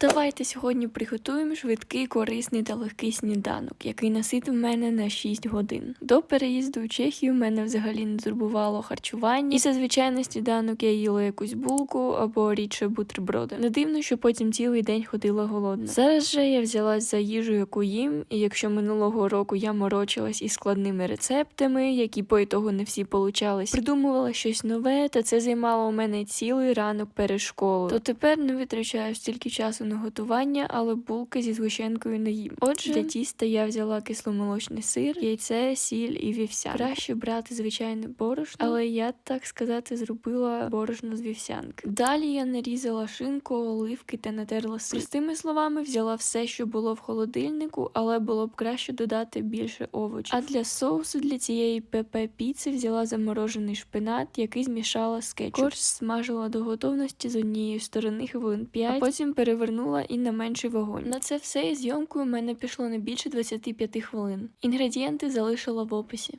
Давайте сьогодні приготуємо швидкий, корисний та легкий сніданок, який наситив мене на 6 годин. До переїзду у Чехію мене взагалі не турбувало харчування, і зазвичай на сніданок я їла якусь булку або рідше бутерброди. Не дивно, що потім цілий день ходила голодна. Зараз же я взялась за їжу, яку їм, і якщо минулого року я морочилась із складними рецептами, які по ітогу не всі получались, придумувала щось нове, та це займало у мене цілий ранок перед школою. То тепер не витрачаю стільки часу на готування, але булки зі згущенкою не їм. Отже, для тіста я взяла кисломолочний сир, яйце, сіль і вівсянку. Краще брати звичайне борошно, але я так сказати зробила борошно з вівсянки. Далі я нарізала шинку, оливки та натерла сир. Простими словами, взяла все, що було в холодильнику, але було б краще додати більше овочів. А для соусу для цієї ПП піци взяла заморожений шпинат, який змішала з кетчупом. Корж смажила до готовності з однієї сторони хвилин 5, а потім перевернула і на менший вогонь. На це все із зйомкою в мене пішло не більше 25 хвилин. Інгредієнти залишила в описі.